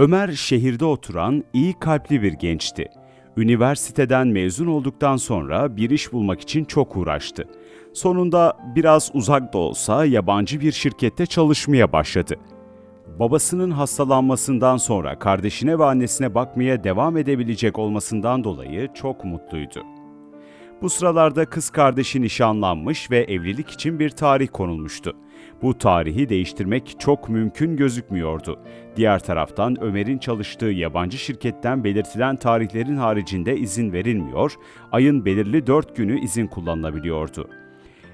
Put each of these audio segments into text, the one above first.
Ömer şehirde oturan iyi kalpli bir gençti. Üniversiteden mezun olduktan sonra bir iş bulmak için çok uğraştı. Sonunda biraz uzak da olsa yabancı bir şirkette çalışmaya başladı. Babasının hastalanmasından sonra kardeşine ve annesine bakmaya devam edebilecek olmasından dolayı çok mutluydu. Bu sıralarda kız kardeşi nişanlanmış ve evlilik için bir tarih konulmuştu. Bu tarihi değiştirmek çok mümkün gözükmüyordu. Diğer taraftan Ömer'in çalıştığı yabancı şirketten belirtilen tarihlerin haricinde izin verilmiyor, ayın belirli dört günü izin kullanılabiliyordu.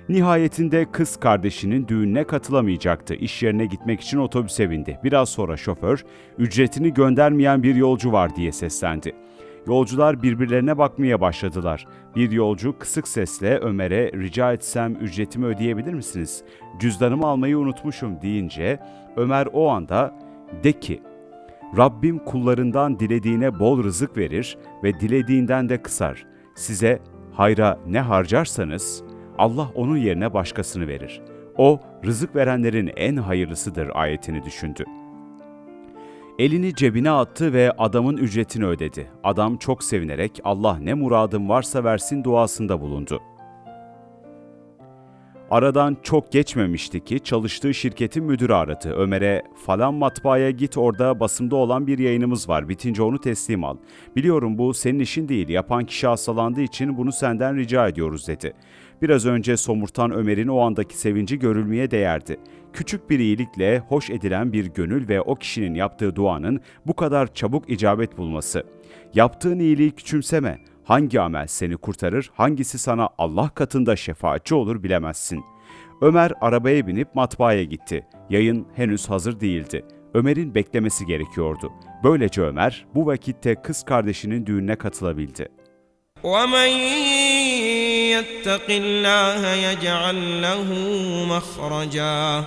Nihayetinde kız kardeşinin düğününe katılamayacaktı. İş yerine gitmek için otobüse bindi. Biraz sonra şoför, ücretini göndermeyen bir yolcu var diye seslendi. Yolcular birbirlerine bakmaya başladılar. Bir yolcu kısık sesle Ömer'e rica etsem ücretimi ödeyebilir misiniz? Cüzdanımı almayı unutmuşum deyince Ömer o anda de ki Rabbim kullarından dilediğine bol rızık verir ve dilediğinden de kısar. Size hayra ne harcarsanız Allah onun yerine başkasını verir. O rızık verenlerin en hayırlısıdır ayetini düşündü. Elini cebine attı ve adamın ücretini ödedi. Adam çok sevinerek Allah ne muradım varsa versin duasında bulundu. Aradan çok geçmemişti ki çalıştığı şirketin müdürü aradı. Ömer'e falan matbaaya git orada basımda olan bir yayınımız var. Bitince onu teslim al. Biliyorum bu senin işin değil. Yapan kişi hastalandığı için bunu senden rica ediyoruz dedi. Biraz önce somurtan Ömer'in o andaki sevinci görülmeye değerdi. Küçük bir iyilikle hoş edilen bir gönül ve o kişinin yaptığı duanın bu kadar çabuk icabet bulması. Yaptığın iyiliği küçümseme. Hangi amel seni kurtarır, hangisi sana Allah katında şefaatçi olur bilemezsin. Ömer arabaya binip matbaaya gitti. Yayın henüz hazır değildi. Ömer'in beklemesi gerekiyordu. Böylece Ömer bu vakitte kız kardeşinin düğününe katılabildi. ومن يتق الله يجعل له مخرجا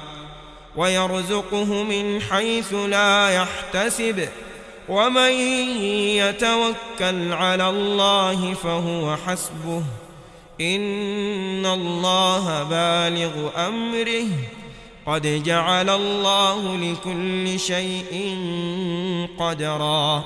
ويرزقه من حيث لا يحتسب ومن يتوكل على الله فهو حسبه. إن الله بالغ أمره. قد جعل الله لكل شيء قدرا.